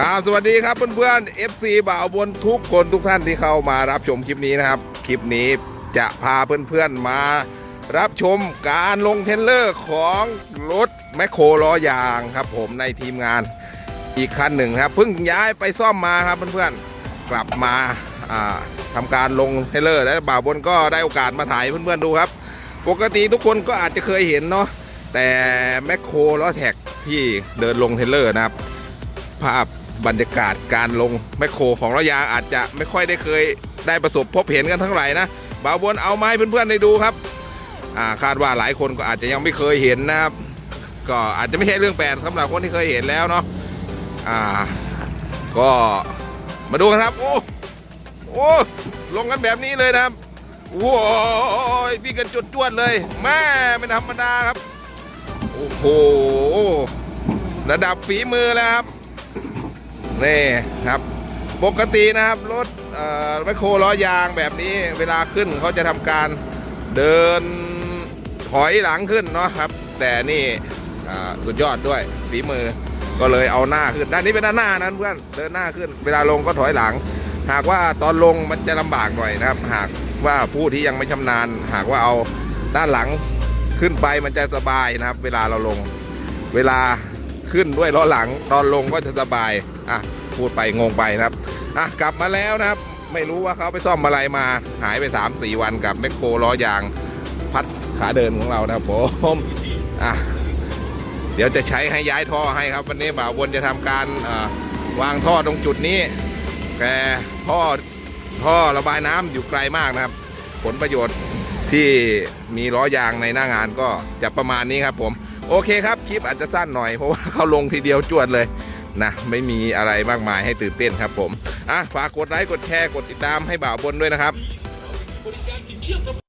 ครับสวัสดีครับเพื่อนๆ FC บ่าวบนทุกคนทุกท่านที่เข้ามารับชมคลิปนี้นะครับ คลิปนี้จะพาเพื่อนๆมารับชมการลงเทรลเลอร์ของรถแมคโครล้อยางครับผมในทีมงานอีกคันหนึ่งครับเพิ่งย้ายไปซ่อมมาครับเพื่อนๆกลับมาอ่าทำการลงเทรลเลอร์ และบ่าวบนก็ได้โอกาสมาถ่ายเพื่อนๆดูครับ ปกติทุกคนก็อาจจะเคยเห็นเนาะแต่แมคโครล้อแท็กที่เดินลงเทรลเลอร์นะครับ ภาพ บรรยากาศการลงแมคโครของระยางอาจจะไม่ค่อยได้เคยได้ประสบพบเห็นกันทั้งไหร่นะบ่าวบนเอามาให้เพื่อนๆได้ดูครับอ่าคาดว่าหลายคนก็อาจจะยังไม่เคยเห็นนะครับ ก็อาจจะไม่ใช่เรื่องแปลกสำหรับคนที่เคยเห็นแล้วเนาะอ่า ก็มาดูกันครับ โอ้โอ้ลงกันแบบนี้เลยนะครับโอ้ยพี่กันจุดจวดเลยแม่ไม่ธรรมดาครับ โอ้โหระดับฝีมือแล้วครับ นี่ครับ ปกตินะครับรถแมคโครล้อยางแบบนี้เวลาขึ้นเขาจะทำการเดินถอยหลังขึ้นเนาะครับ แต่นี่สุดยอดด้วยฝีมือก็เลยเอาหน้าขึ้น ด้านนี้เป็นด้านหน้านั้นเพื่อนเดินหน้าขึ้น เวลาลงก็ถอยหลัง หากว่าตอนลงมันจะลำบากหน่อยนะครับ หากว่าผู้ที่ยังไม่ชำนาญ หากว่าเอาด้านหลังขึ้นไปมันจะสบายนะครับ เวลาเราลง เวลาขึ้นด้วยล้อหลัง ตอนลงก็จะสบายอะ พูดไปงงไปนะครับอะกลับมาแล้วนะครับ ไม่รู้ว่าเขาไปซ่อมอะไรมาหายไป3 4วันกับแมคโครล้อยางพัดขาเดินของเรานะครับผมอะเดี๋ยวจะใช้ให้ย้ายท่อให้ครับ วันนี้บ่าววนจะทำการวางท่อตรงจุดนี้แต่ท่อท่อระบายน้ำอยู่ไกลมากนะครับ ผลประโยชน์ที่มีล้อยางในหน้างานก็จะประมาณนี้ครับผม โอเคครับ คลิปอาจจะสั้นหน่อยเพราะว่าเขาลงทีเดียวจวดเลย นะไม่มีอะไรมากมายให้ตื่นเต้นครับผมอะฝากกดไลค์กดแชร์กดติดตามให้บ่าวบนด้วยนะครับ